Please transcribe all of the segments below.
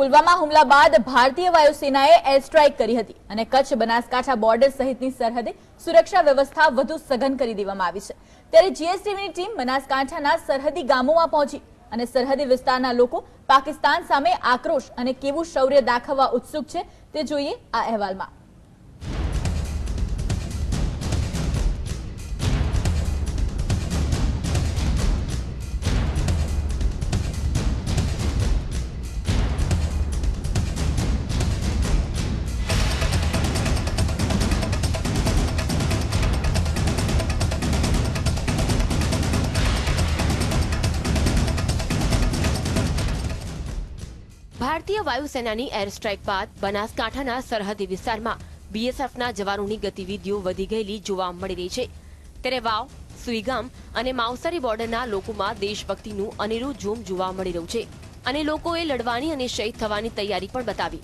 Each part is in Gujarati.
પુલવામા હુમલા બાદ ભારતીય વાયુસેનાએ એર સ્ટ્રાઇક કરી હતી અને કચ્છ બનાસકાંઠા બોર્ડર સહિતની સરહદે સુરક્ષા વ્યવસ્થા વધુ સઘન કરી દેવામાં આવી છે. ત્યારે જીએસટીવીની ટીમ બનાસકાંઠાના સરહદી ગામોમાં પહોંચી અને સરહદી વિસ્તારના લોકો પાકિસ્તાન સામે આક્રોશ અને કેવું શૌર્ય દાખવવા ઉત્સુક છે તે જોઈએ આ અહેવાલમાં. ભારતીય વાયુસેનાની એર સ્ટ્રાઇક બાદ બનાસકાંઠાના સરહદી વિસ્તારમાં બીએસએફના જવાનોની ગતિવિધિઓ વધી ગયેલી જોવા મળી રહી છે. ત્યારે વાવ, સુઈગામ અને માવસરી બોર્ડરના લોકોમાં દેશભક્તિનું અનેરું જોમ જોવા મળી રહ્યું છે અને લોકોએ લડવાની અને શહીદ થવાની તૈયારી પણ બતાવી.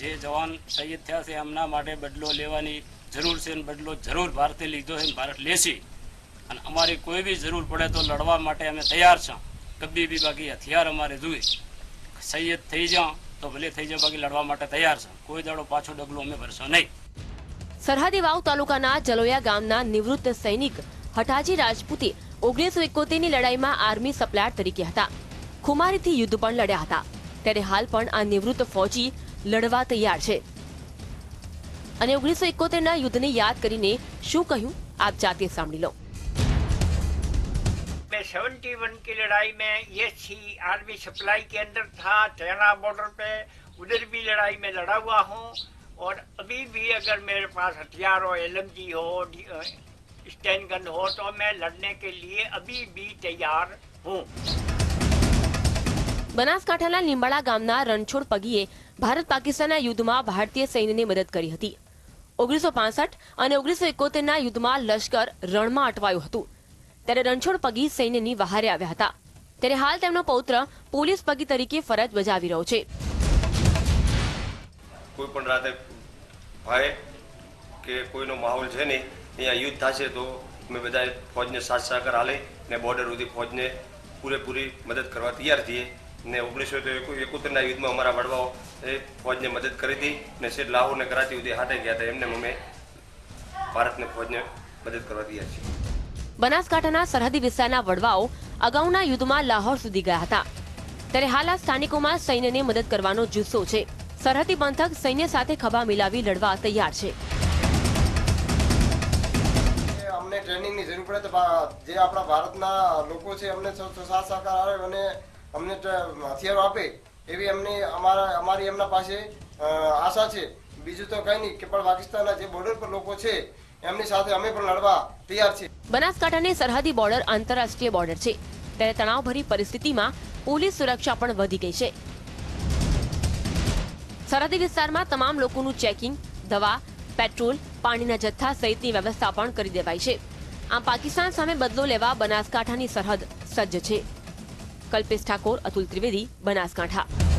જે જવાન શહીદ થયા છે, એમના માટે બદલો લેવાની જરૂર છે બદલો જરૂર ભારતે લીધો છે ભારત લેશે. અને અમારી કોઈ બી જરૂર પડે તો લડવા માટે અમે તૈયાર છીએ કબી બી બાકી હથિયાર અમારે જોઈએ. શહીદ થઈ જાઓ તો ભલે થઈ જાઓ બાકી લડવા માટે તૈયાર છે. કોઈ દાડો પાછો ડગલો અમે ભરશો નહીં. સરહદી વાવ તાલુકાના જલોયા ગામના નિવૃત્ત સૈનિક હઠાજી રાજપૂતે ઓગણીસો એકોતેરની લડાઈમાં આર્મી સપ્લાયર તરીકે હતા. ખુમારીથી યુદ્ધ પણ લડ્યા હતા. ત્યારે હાલ પણ આ નિવૃત્ત ફૌજી લડવા તૈયાર છે. અને ઓગણીસો એકોતેરના યુદ્ધને યાદ કરીને શું કહ્યું, આપ જાતે સાંભળી લો. सेवेंटी वन की लड़ाई में ये थी आर्मी सप्लाई के अंदर था चाइना बॉर्डर पे उधर भी लड़ाई में लड़ा हुआ हूँ और अभी भी अगर मेरे पास हथियार हो एल हो स्टैंड गन हो तो मैं लड़ने के लिए अभी भी तैयार हूँ બનાસકાંઠાના લીંબાળા ગામના રણછોડ પગીએ ભારત પાકિસ્તાનના યુદ્ધમાં ભારતીય સૈન્યને મદદ કરી હતી ઓગણીસો પાસઠ અને ઓગણીસો એકોતેરના યુદ્ધમાં લશ્કર રણમાં અટવાયું હતું ત્યારે રણછોડ પગી સૈન્યની વહારે આવ્યા હતા. ત્યારે હાલ તેમનો પૌત્ર પોલીસ પગી તરીકે ફરજ બજાવી રહ્યો છે. કોઈ પણ રાતે ભય કે કોઈનો માહોલ છે નહીં, અહીંયા યુદ્ધ થશે તો અમે બધા ફોજને સાથ સહકાર હાલે ને બોર્ડર સુધી ફોજને પૂરેપૂરી મદદ કરવા તૈયાર છીએ ને ઓગણીસો એકોતેરના યુદ્ધમાં અમારા વડવાઓ એ ફોજને મદદ કરી હતી ને શેઠ લાહોર ને કરાચી સુધી હાથે ગયા હતા. એમને અમે ભારતને ફોજને મદદ કરવા તૈયાર છીએ. બનાસકાંઠાના સરહદી વિસ્તારના વડવાઓ અગાઉના યુદ્ધમાં લાહોર સુધી ગયા હતા. ત્યારે હાલ આ સ્થાનિકોમાં સૈન્યને મદદ કરવાનો જુસ્સો છે. સરહદી પંથક સૈન્ય સાથે ખભા મિલાવી લડવા તૈયાર છે. અમને ટ્રેનિંગની જરૂર પડે તો જે આપણા ભારતના લોકો છે, અમને સાથ સહકાર આવે અને અમને હથિયારો આપે, એવી અમને અમારા અમારી એમના પાસે આશા છે. બીજું તો કંઈ નહીં, કે પણ પાકિસ્તાનના જે બોર્ડર પર લોકો છે એમની સાથે અમે પણ લડવા તૈયાર છીએ. બનાસકાંઠાની સરહદી બોર્ડર આંતરરાષ્ટ્રીય બોર્ડર છે. ત્યારે તણાવભરી પરિસ્થિતિમાં પોલીસ સુરક્ષા પણ વધી ગઈ છે. સરહદી વિસ્તારમાં તમામ લોકોનું ચેકિંગ, દવા, પેટ્રોલ, પાણીના જથ્થા સહિતની વ્યવસ્થા પણ કરી દેવાઈ છે. આમ પાકિસ્તાન સામે બદલો લેવા બનાસકાંઠાની સરહદ સજ્જ છે. કલ્પેશ ઠાકોર, અતુલ ત્રિવેદી, બનાસકાંઠા.